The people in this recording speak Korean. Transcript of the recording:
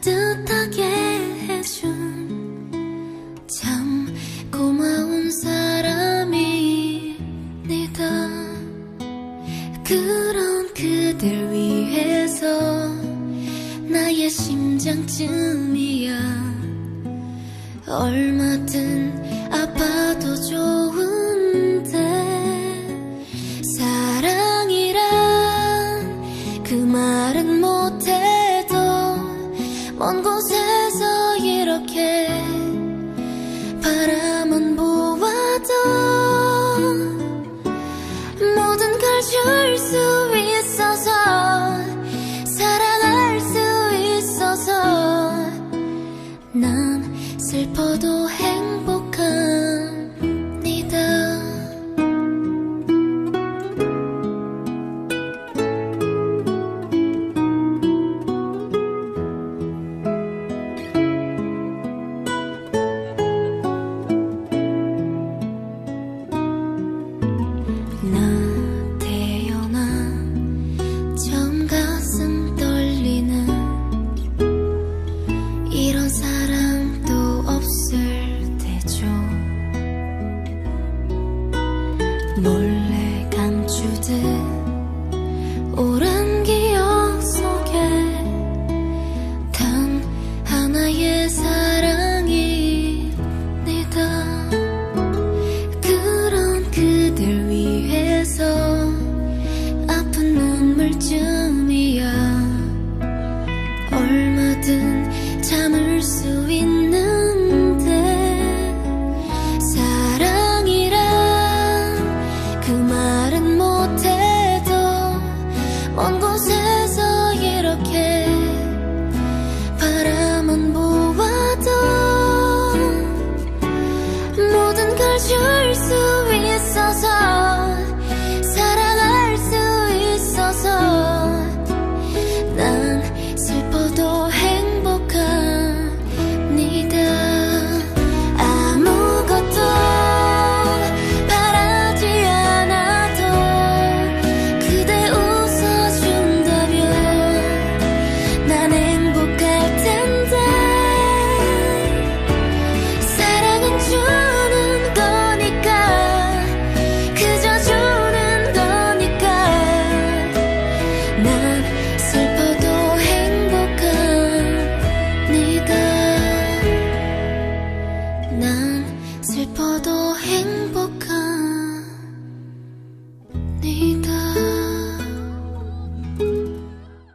따뜻하게 해준 참 고마운 사람이니다 그런 그댈 위해서 나의 심장쯤이야. 얼마든 아파도 좋은데 사랑이란 그 말은 먼 곳에서 이렇게 바람은 보아도 모든 걸 줄 수 있어서 사랑할 수 있어서 난 슬퍼도 해 몰래 감추듯 오래 cause you're